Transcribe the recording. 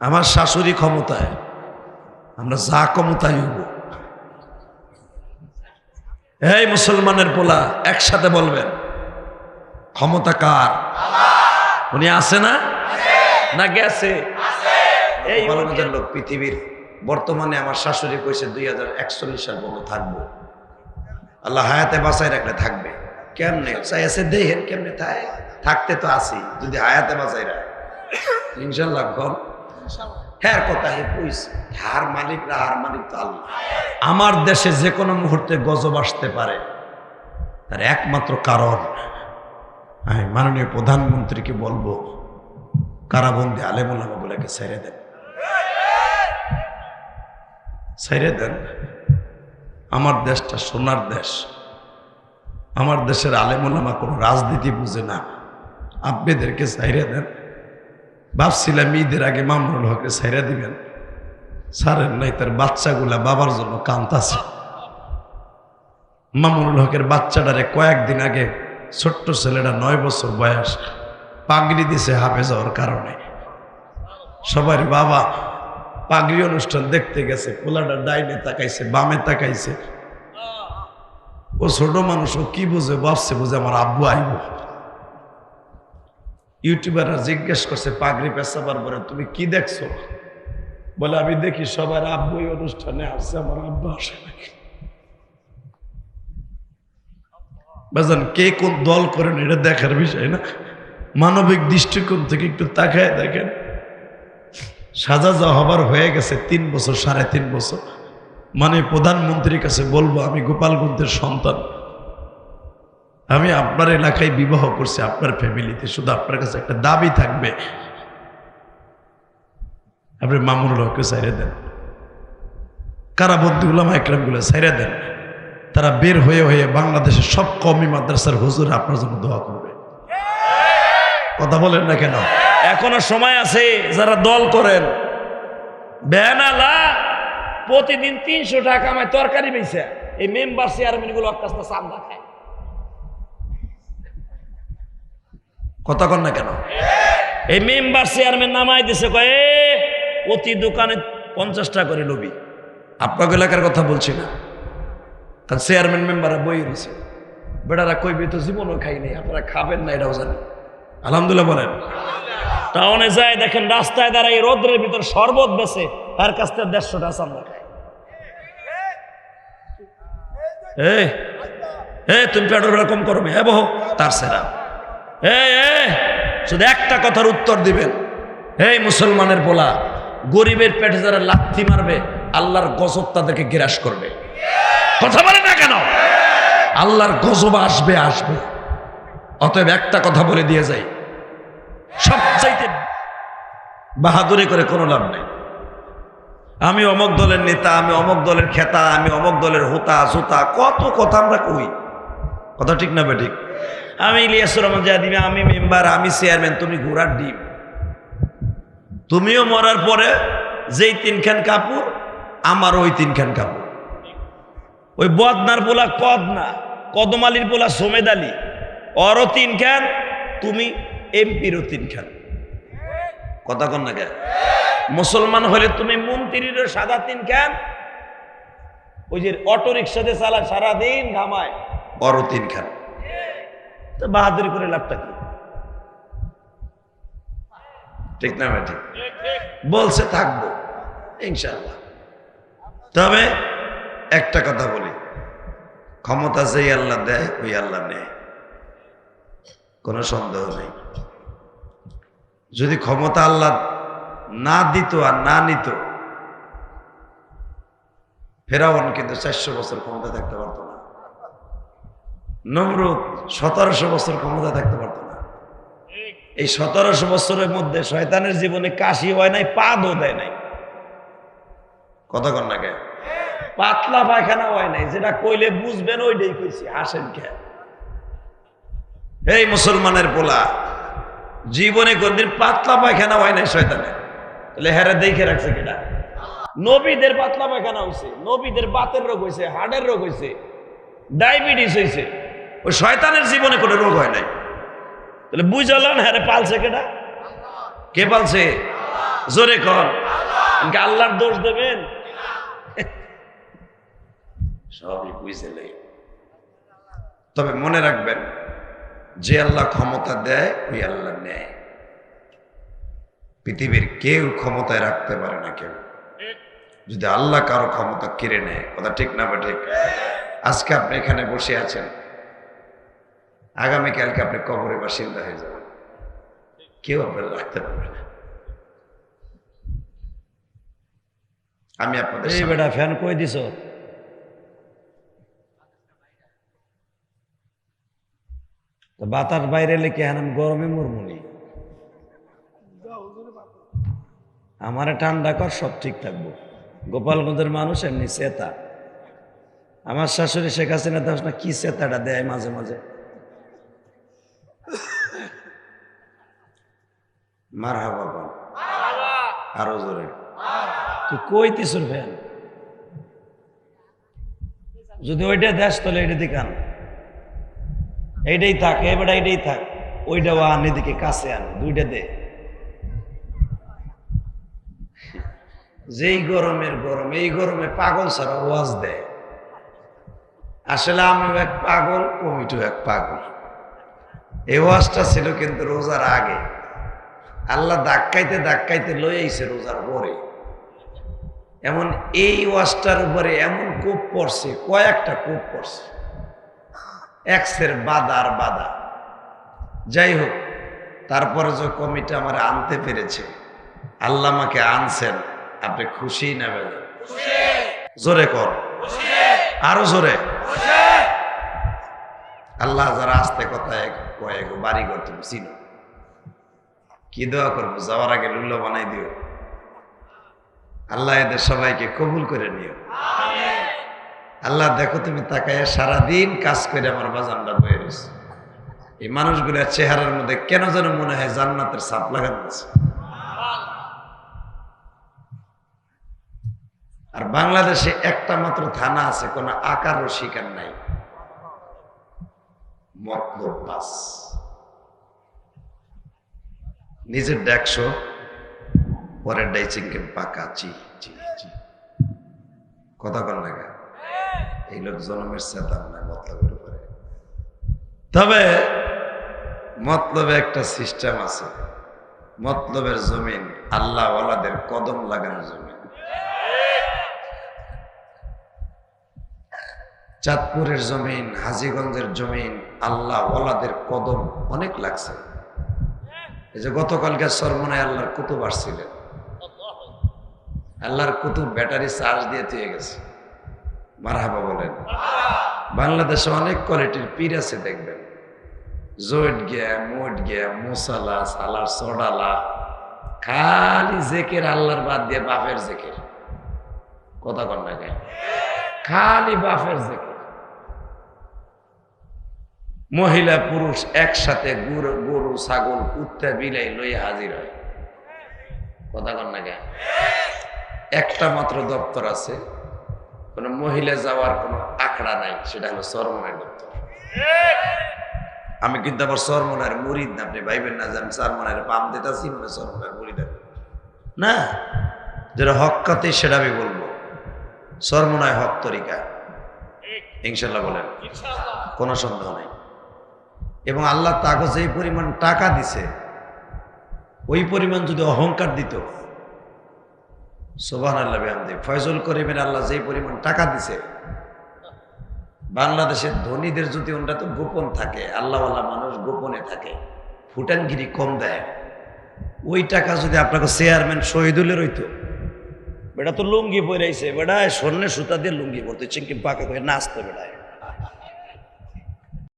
আমার শাশুড়ি ক্ষমতায় আমরা যা ক্ষমতায় হইব। এই মুসলমানের পোলা একসাথে বলবেন ক্ষমতা কার? উনি আছে না? না গেছে? এই বাংলাদেশের লোক পৃথিবীর বর্তমানে আমার শাশুড়ি কইছে দুই হাজার একচল্লিশ সাল পর্যন্ত থাকব। আল্লাহ হায়াতে বাঁচাই রাখলে থাকবে। কেমনে? চাইছে দেহের কেমনে থাকে থাকতে তো আছি যদি হায়াতে বাঁচাই রাখ। ইনশাল্লাহ ঘর হ্যাঁ কথা হে হার মালিক হার মালিক তো আল্লাহ। আমার দেশে যে কোনো মুহূর্তে গজব আসতে পারে, তার একমাত্র কারণ, আমি মাননীয় প্রধানমন্ত্রীকে বলব, কারাবন্দি আলেমুল্লামা বলেকে ছেড়ে দেন। ছেড়ে দেন? আমার দেশটা সোনার দেশ। আমার দেশের আলেমুল্লামা কোনো রাজনীতি বুঝে না। আব্বেদেরকে ছাইরে দেন। ভাবছিলাম ঈদের আগে মামুনুল হকে ছাইরা দিবেন। সারেন নাই, তার বাচ্চাগুলা বাবার জন্য কান্তাছে মামুনুল হকের বাচ্চাটারে কয়েকদিন আগে ছোট্ট ছেলেটা নয় বছর বয়স পাগড়ি দিছে হাফে যাওয়ার কারণে। সবার বাবা পাগড়ি অনুষ্ঠান দেখতে গেছে, পোলাটা ডাইনে তাকাইছে, বামে তাকাইছে। ও ছোট মানুষ, ও কি বুঝে ভাবছে বুঝে আমার আব্বু আইব। ইউটিউবাররা জিজ্ঞেস করছে, পাগড়ি পেশাবার পরে তুমি কি দেখছ? বলে, আমি দেখি সবার আব্বু অনুষ্ঠানে আসছে, আমার আব্বু আসে নাকি? বাজান, কে কোন দল করেন এটা দেখার বিষয় না? মানবিক দৃষ্টিকোণ থেকে একটু তাকায় দেখেন। সাজা যা হবার হয়ে গেছে তিন বছর, সাড়ে তিন বছর। মানে প্রধানমন্ত্রীর কাছে বলব, আমি গোপালগঞ্জের সন্তান। আমি আপনার এলাকায় বিবাহ করছি, আপনার ফ্যামিলিতে শুধু আপনার কাছে একটা দাবি থাকবে। আপনি মামুনুল হককে সাইরে দেন। কারাবন্দিগুলো একরামগুলো সাইরে দেন। তারা বের হয়ে হয়ে বাংলাদেশের সব কমি মাদ্রাসার হুজুর আপনার জন্য দোয়া করবে। কথা বলেন না কেন? এখনও সময় আছে যারা দল করেন। বেনালা প্রতিদিন তিনশো টাকা আমায় তরকারি বেছে এই মেম্বার চেয়ারম্যানগুলো আস্তে আস্তে চান্দা খায়। কথা কন না কেন? এই মেম্বার চেয়ারম্যান নামাই দিছে কয়ে প্রতি দোকানে পঞ্চাশটা করে লবি আপনাকে এলাকার কথা বলছি না। কারণ চেয়ারম্যান মেম্বাররা বই রয়েছে। বেটারা কইবে তো জীবনও খাই নাই আপনারা খাবেন না এটাও জানি আলহামদুলিল্লাহ বলেন। টাউনে যায় দেখেন রাস্তায় দাঁড়াই রোদ্রের ভিতর শরবত বেছে তার কাছ থেকে দেড়শোটা চান্দা খায়। এ তুমি পেট্রোল কম করবে হ্যাঁ বহু তার সেরা। এ শুধু একটা কথার উত্তর দিবেন। এই মুসলমানের বলা গরিবের পেটে যারা লাথি মারবে, আল্লাহর গজব তাদেরকে গ্রাস করবে। কথা বলে না কেন? আল্লাহর গজব আসবে আসবে। অতএব একটা কথা বলে দিয়ে যাই। সবচাইতে বাহাদুরি করে কোনো লাভ নেই। আমি অমক দলের নেতা, আমি অমক দলের খেতা, আমি অমক দলের হোতা, সুতা, কত কথা আমরা কই? কথা ঠিক না ঠিক? আমি ইলিয়াসুর রহমান দিবে, আমি মেম্বার, আমি চেয়ারম্যান, তুমি ঘোড়ার ডিম। তুমিও মরার পরে যেই তিনখান কাপড় আমার ওই তিনখান কাপড়। ওই বদনার পোলা কদনা, কদমালির পোলা সোমেদ আলী অরও তিনখান, তুমি এমপিরও তিনখান। কথা কন না কেন? মুসলমান হলে তুমি মন্ত্রীরও সাদা তিনখান, ওই যে অটো রিক্সাতে সারাদিন ঘামায় অরও তিনখান। বাহাদুরি করে লাভটা কি? ঠিক না ভাই, ঠিক। বলছে থাকব ইনশাল্লাহ তবে একটা কথা বলি, ক্ষমতা যেই আল্লাহ দেয়, ওই আল্লাহ নেয়। কোনো সন্দেহ নেই। যদি ক্ষমতা আল্লাহ না দিত আর না নিত, ফেরাউন কিন্তু চারশো বছর ক্ষমতা থাকতে পারতো না। নমরুদ সতেরোশো বছর ক্ষমতা থাকতে পারত না। এই সতেরোশো বছরের মধ্যে শয়তানের জীবনে কাশি হয় নাই, পাদও দেয় নাই। কতক্ষণ কে? পাতলা পায়খানা হয় নাই, যেটা কইলে বুঝবেন ওইটাই কইছি, হাসেন কে? এই মুসলমানের পোলা, জীবনে কোনদিন পাতলা পায়খানা হয় নাই শয়তানের তাহলে হেরে দেখে রাখছে কেটা নবীদের পাতলা পায়খানা হয়েছে নবীদের বাতের রোগ হয়েছে হার্টের রোগ হয়েছে ডায়াবেটিস হয়েছে ওই শয়তানের জীবনে কোনো রোগ হয় নাই। তাহলে বুঝালাম হ্যাঁ পালছে কেটা কে পালছে? জোরে কর আল্লাহর দোষ দেবেন? সবই বুঝলে তবে মনে রাখবেন, যে আল্লাহ ক্ষমতা দেয়, ওই আল্লাহ নেয়। পৃথিবীর কেউ ক্ষমতায় রাখতে পারে না কেউ। যদি আল্লাহ কারও ক্ষমতা কেড়ে নেয়, কথা ঠিক না বা ঠিক? আজকে আপনি এখানে বসে আছেন। আগামীকালকে আপনি কবরে বাসিন্দা হয়ে যাবেন। কেউ আপনার রাখতে পারবে না। আমি আপনাদের এই বেটা ফ্যান কই দিছ? বাতাস বাইরে এলে কি আমি গরমে মরমুনি আমারে ঠান্ডা কর সব ঠিক থাকব। গোপালগঞ্জের মানুষ এমনি চেতা আমার শাশুড়ি শেখ হাসিনা দাস না কি চেতাটা দেয় মাঝে মাঝে? মার বল। আরও জোরে। তুই কই তিসুর ফ্যান যদি ওইটা দেশ, তাহলে এইটা দিকে আন এইটাই থাক, এবার এইটাই থাক। ওইটা আন, এদিকে কাছে আন, দুইটা দে। যেই গরমের গরম, এই গরমে পাগল ছাড়া ওয়াজ দেয় আসলে আমিও এক পাগল কমিটিও এক পাগল। এই ওয়াজটা ছিল কিন্তু রোজার আগে। আল্লাহ ধাক্কাইতে ধাক্কাইতে লই আইছে রোজার পরে। এমন এই ওয়াজটার উপরে এমন কূপ পড়ছে, কয়েকটা কূপ পড়ছে। এক্সের বাধা আর বাধা। যাই হোক, তারপরে যে কমিটি আমার আনতে পেরেছে, আল্লাহ আমাকে আনছেন, আপনি খুশি না জোরে কর। আরও জোরে। আল্লাহ যারা আসতে কথা কয়েক বাড়ি ঘর তুমি চিনো কি দোয়া করব? যাওয়ার আগে লুল্লো বানাই দিও। আল্লাহ এদের সবাইকে কবুল করে নিও। আল্লাহ দেখো তুমি তাকায় সারাদিন কাজ করে আমার বাজানটা বয়ে রয়েছে। এই মানুষগুলোর চেহারার মধ্যে কেন যেন মনে হয় জান্নাতের সাপ লাগানো আছে। আর বাংলাদেশে একটা মাত্র থানা আছে কোন আকার ও শিকার নাই। মতলব বাস। নিজের দেখছ পরের ডাই ডাইচিংকে পাকা চি চি চি। কথা কর লাগা এই লোক জনমের চেতাম না মতলবের উপরে। তবে মতলবে একটা সিস্টেম আছে। মতলবের জমিন আল্লাহ ওয়ালাদের কদম লাগানো জমিন। চাঁদপুরের জমিন, হাজিগঞ্জের জমিন আল্লাহ ওয়ালাদের কদম অনেক লাগছে। এই যে গতকালকে সরমনায় আল্লাহর কুতুব আসছিলেন আল্লাহর কুতুব ব্যাটারি চার্জ দিয়ে তুই গেছে। মারহাবা বলেন। বাংলাদেশে অনেক কোয়ালিটির পীর আছে, দেখবেন। জোট গিয়া মোট গিয়া মোসালা সালার সডালা, খালি জেকের আল্লাহর বাদ দিয়ে বাপের জেকের। কথা কন খালি বাপের জেকের। মহিলা, পুরুষ একসাথে গরু ছাগল, কুত্তা, বিলাই লইয়া হাজির হয়। কথা কন না কেন? একটা মাত্র দপ্তর আছে, কোন মহিলা যাওয়ার কোনো আখড়া নাই, সেটা হলো সরমনের দপ্তর। আমি কিন্তু আবার সরমনের মুরিদ না, আপনি ভাইবেন না যে আমি সরমনের পাম দিতেছি মানে সরমনের মুরিদ। না, যেটা হকাতে সেটা আমি বলব। সরমনায় হক তরিকা। ইনশাল্লাহ বলেন। কোনো সন্দেহ নেই। এবং আল্লাহ তাকে যেই পরিমাণ টাকা দিছে, ওই পরিমাণ যদি অহংকার দিত সোবান আল্লাহ বেহামদি, ফয়জল করিমের আল্লাহ যেই পরিমাণ টাকা দিছে, বাংলাদেশের ধনীদের যদি ওনটা তো গোপন থাকে, আল্লাহওয়ালা মানুষ গোপনে থাকে, ফুটানগিরি কম দেয়, ওই টাকা যদি আপনাকে চেয়ারম্যান শহীদুলের হইতো, বেটা তো লুঙ্গি পরাইছে বেটা স্বর্ণের সুতা দিয়ে লুঙ্গি পরতো চিংকি পাকা করে নাচতো বেড়ায়